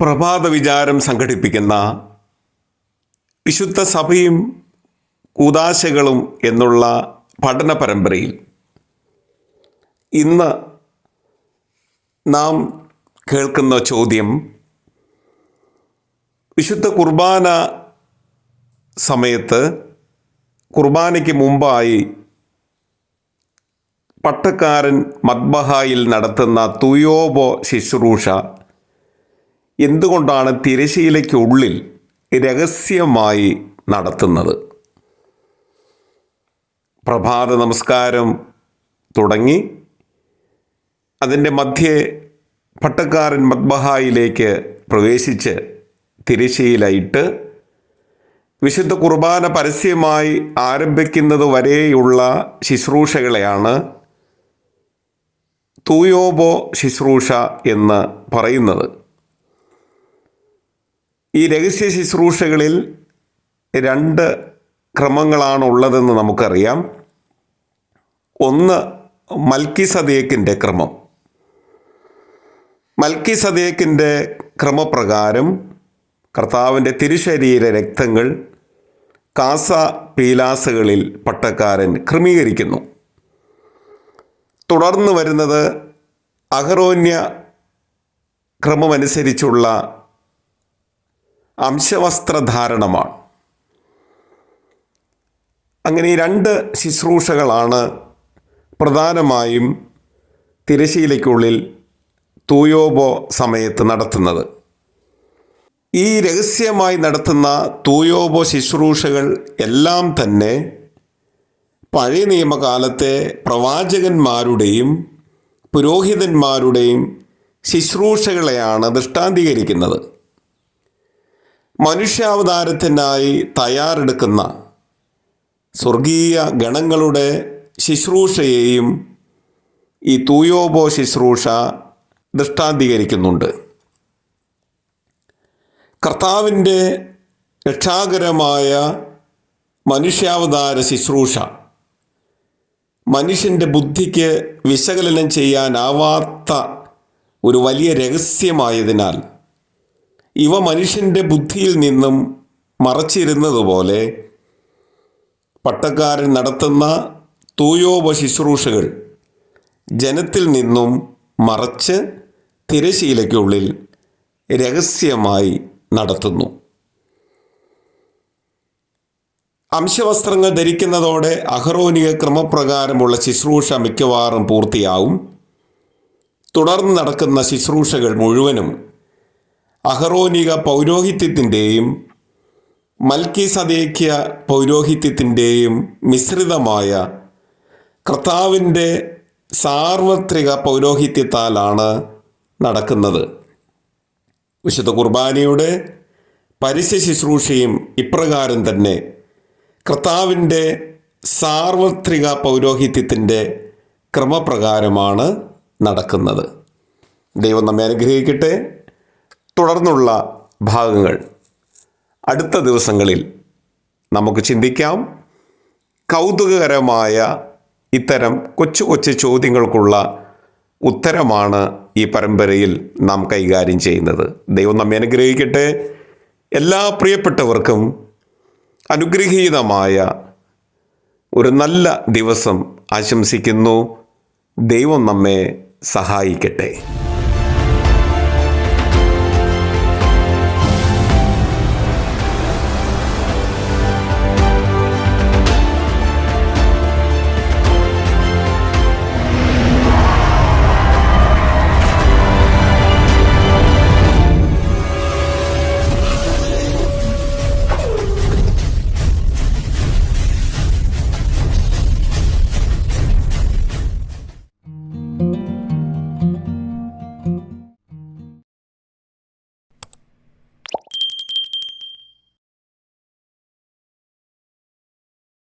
പ്രഭാത വിചാരം സംഘടിപ്പിക്കുന്ന വിശുദ്ധ സഭയും കൂതാശകളും എന്നുള്ള പഠന പരമ്പരയിൽ ഇന്ന് നാം കേൾക്കുന്ന ചോദ്യം വിശുദ്ധ കുർബാന സമയത്ത് കുർബാനയ്ക്ക് മുമ്പായി പട്ടക്കാരൻ മദ്ബഹായിൽ നടത്തുന്ന തുയോബോ ശുശ്രൂഷ എന്തുകൊണ്ടാണ് തിരശീലയ്ക്കുള്ളിൽ രഹസ്യമായി നടത്തുന്നത്? പ്രഭാത നമസ്കാരം തുടങ്ങി. അതിന്റെ മധ്യേ പട്ടക്കാരൻ മദ്ബഹായിലേക്ക് പ്രവേശിച്ച് തിരശ്ശീലയിട്ട് വിശുദ്ധ കുർബാന പരസ്യമായി ആരംഭിക്കുന്നത് വരെയുള്ള ശുശ്രൂഷകളെയാണ് തൂയോബോ ശുശ്രൂഷ എന്ന് പറയുന്നത്. ഈ രഹസ്യ ശുശ്രൂഷകളിൽ രണ്ട് ക്രമങ്ങളാണ് ഉള്ളതെന്ന് നമുക്കറിയാം. ഒന്ന് മൽക്കി സദേക്കിന്റെ ക്രമം. മൽക്കി സദേക്കിന്റെ ക്രമപ്രകാരം കർത്താവിന്റെ തിരുശരീര രക്തങ്ങൾ കാസ പീലാസുകളിൽ പട്ടക്കാരൻ ക്രമീകരിക്കുന്നു. തുടർന്ന് വരുന്നത് അഹറോന്യ ക്രമമനുസരിച്ചുള്ള അംശവസ്ത്രധാരണമാണ്. അങ്ങനെ രണ്ട് ശുശ്രൂഷകളാണ് പ്രധാനമായും തിരശീലയ്ക്കുള്ളിൽ തൂയോബോ സമയത്ത് നടത്തുന്നത്. ഈ രഹസ്യമായി നടത്തുന്ന തൂയോബോ ശുശ്രൂഷകൾ എല്ലാം തന്നെ പഴയ നിയമകാലത്തെ പ്രവാചകന്മാരുടെയും പുരോഹിതന്മാരുടെയും ശുശ്രൂഷകളെയാണ് ദൃഷ്ടാന്തീകരിക്കുന്നത്. മനുഷ്യാവതാരത്തിനായി തയ്യാറെടുക്കുന്ന സ്വർഗീയ ഗണങ്ങളുടെ ശുശ്രൂഷയെയും ഈ തൂയോബോ ശുശ്രൂഷ ദൃഷ്ടാന്തീകരിക്കുന്നുണ്ട് കർത്താവിന്റെ രക്ഷാകരമായ മനുഷ്യാവതാര ശുശ്രൂഷ. മനുഷ്യന്റെ ബുദ്ധിക്ക് വിശകലനം ചെയ്യാനാവാത്ത ഒരു വലിയ രഹസ്യമായതിനാൽ ഇവ മനുഷ്യന്റെ ബുദ്ധിയിൽ നിന്നും മറച്ചിരുന്നതുപോലെ പട്ടക്കാരൻ നടത്തുന്ന തൂയോപ ശുശ്രൂഷകൾ ജനത്തിൽ നിന്നും മറച്ച് തിരശീലയ്ക്കുള്ളിൽ രഹസ്യമായി നടത്തുന്നു. അംശവസ്ത്രങ്ങൾ ധരിക്കുന്നതോടെ അഹറോനിക ക്രമപ്രകാരമുള്ള ശുശ്രൂഷ മിക്കവാറും പൂർത്തിയാവും. തുടർന്ന് നടക്കുന്ന ശുശ്രൂഷകൾ മുഴുവനും അഹറോനിക പൗരോഹിത്യത്തിന്റെയും മൽക്കി സദേക്യ പൗരോഹിത്യത്തിന്റെയും മിശ്രിതമായ കർത്താവിന്റെ സാർവത്രിക പൗരോഹിത്യത്താലാണ് നടക്കുന്നത്. വിശുദ്ധ കുർബാനയുടെ പരസ്യ ശുശ്രൂഷയും ഇപ്രകാരം തന്നെ കർത്താവിന്റെ സാർവത്രിക പൗരോഹിത്യത്തിന്റെ ക്രമപ്രകാരമാണ് നടക്കുന്നത്. ദൈവം നമ്മെ അനുഗ്രഹിക്കട്ടെ. തുടർന്നുള്ള ഭാഗങ്ങൾ അടുത്ത ദിവസങ്ങളിൽ നമുക്ക് ചിന്തിക്കാം. കൗതുകകരമായ ഇത്തരം കൊച്ചു കൊച്ചു ചോദ്യങ്ങൾക്കുള്ള ഉത്തരമാണ് ഈ പരമ്പരയിൽ നാം കൈകാര്യം ചെയ്യുന്നത്. ദൈവം നമ്മെ അനുഗ്രഹിക്കട്ടെ. എല്ലാ പ്രിയപ്പെട്ടവർക്കും അനുഗ്രഹീതമായ ഒരു നല്ല ദിവസം ആശംസിക്കുന്നു. ദൈവം നമ്മെ സഹായിക്കട്ടെ.